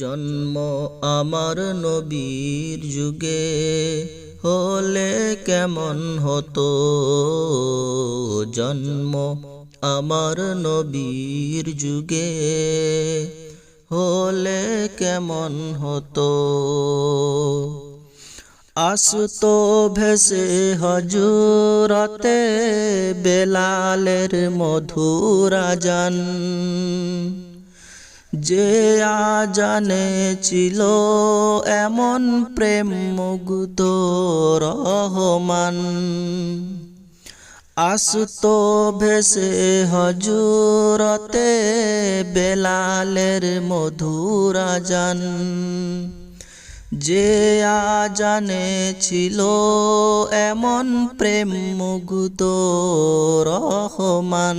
জন্ম আমার নবীর যুগে হলে কেমন হতো? জন্ম আমার নবীর যুগে হলে কেমন হতো? আসতো ভেসে হজুরতে বেলালের মধুরা জান যে আজানে ছিল এমন প্রেম মুগ্ধ রহমান। আসতো ভেসে হজুরতে বেলালের মধুরা জান যে আজানে ছিল এমন প্রেম মুগ্ধ রহমান।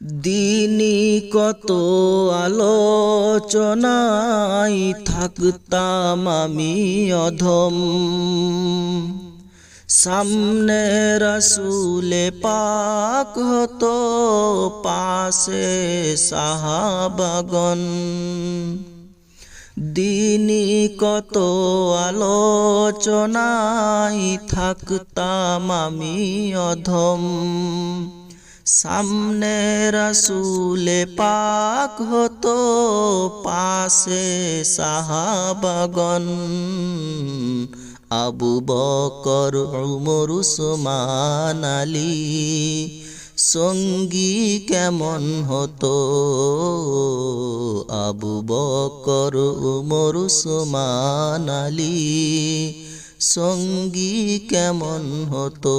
দিনী কত আলোচনাই থাকতাম আমি অধম। সামনে রসুলে পাক হতো, পাশে সাহাবাগন দিনী কত আলোচনাই থাকতাম আমি অধম। সামনে রসুলে পাক হতো পাশে সাহাবাগন আবু বকর, উমর, উসমান, আলী, সঙ্গী কেমন হতো? আবু বকর, উমর, উসমান, আলী, সঙ্গী কেমন হতো?